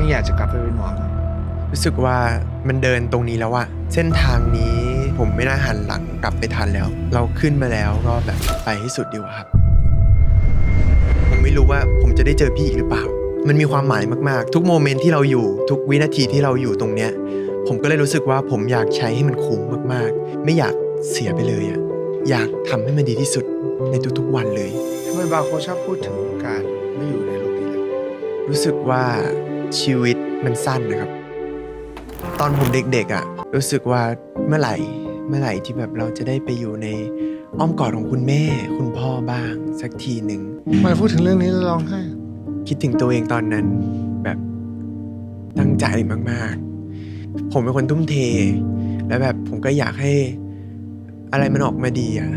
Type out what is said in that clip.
ยังอยากจะกลับไปเป็นหมอไหมรู้สึกว่ามันเดินตรงนี้แล้วอะเส้นทางนี้ผมไม่น่าหันหลังกลับไปทันแล้ว เราขึ้นมาแล้วก็แบบไปให้สุดดีกว่าครับ ผมไม่รู้ว่าผมจะได้เจอพี่อีกหรือเปล่า มันมีความหมายมากๆ ทุกโมเมนต์ที่เราอยู่ ทุกวินาทีที่เราอยู่ตรงเนี้ย ผมก็เลยรู้สึกว่าผมอยากใช้ให้มันคุ้มมากๆ ไม่อยากเสียไปเลยอะอยากทำให้มันดีที่สุดในทุกๆวันเลยทำไมบาร์โค้ชชอบพูดถึงการไม่อยู่ในโลกนี้แล้วรู้สึกว่า ชีวิตมันสั้นนะครับ ตอนผมเด็กๆอะ่ะรู้สึกว่าเมื่อไหร่เมื่อไหร่ที่แบบเราจะได้ไปอยู่ในอ้อมกอดของคุณแม่ คุณพ่อบ้าง สักทีหนึ่งทำไมพูดถึงเรื่องนี้แล้วร้องไห้คิดถึงตัวเองตอนนั้นแบบตั้งใจมากๆ ผมเป็นคนทุ่มเท แล้วแบบผมก็อยากให้อะไรมันออกมาดีอะ